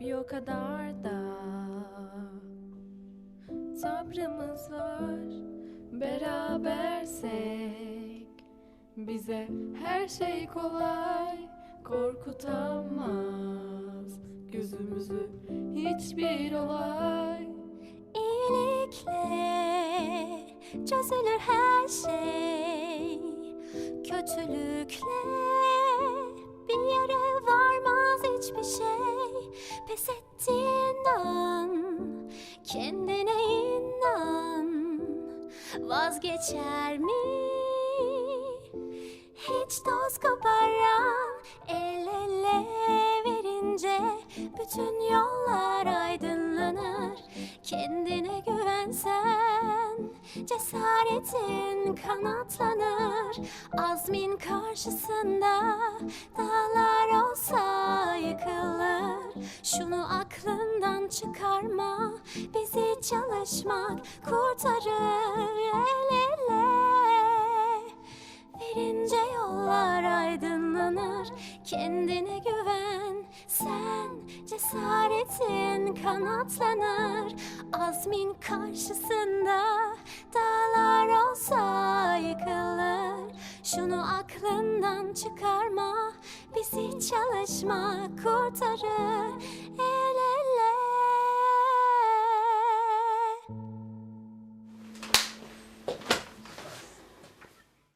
bir o kadar da. Sabrımız var berabersek. Bize her şey kolay korkutamaz gözümüzü hiçbir olay. İyilikle çözülür her şey Kötülükle Pes ettiğin an. Kendine inan. Vazgeçer mi? Hiç toz koparan El ele verince bütün yollar aydınlanır. Kendine güvensen cesaretin kanatlanır. Azmin karşısında dağlar olsa yıkılır Şunu aklından çıkarma bizi çalışmak kurtarır El ele. Verince yollar aydınlanır Kendine güven. Sen cesaretin kanatlanır Azmin karşısında çıkarma. Bizi çalışmak kurtarır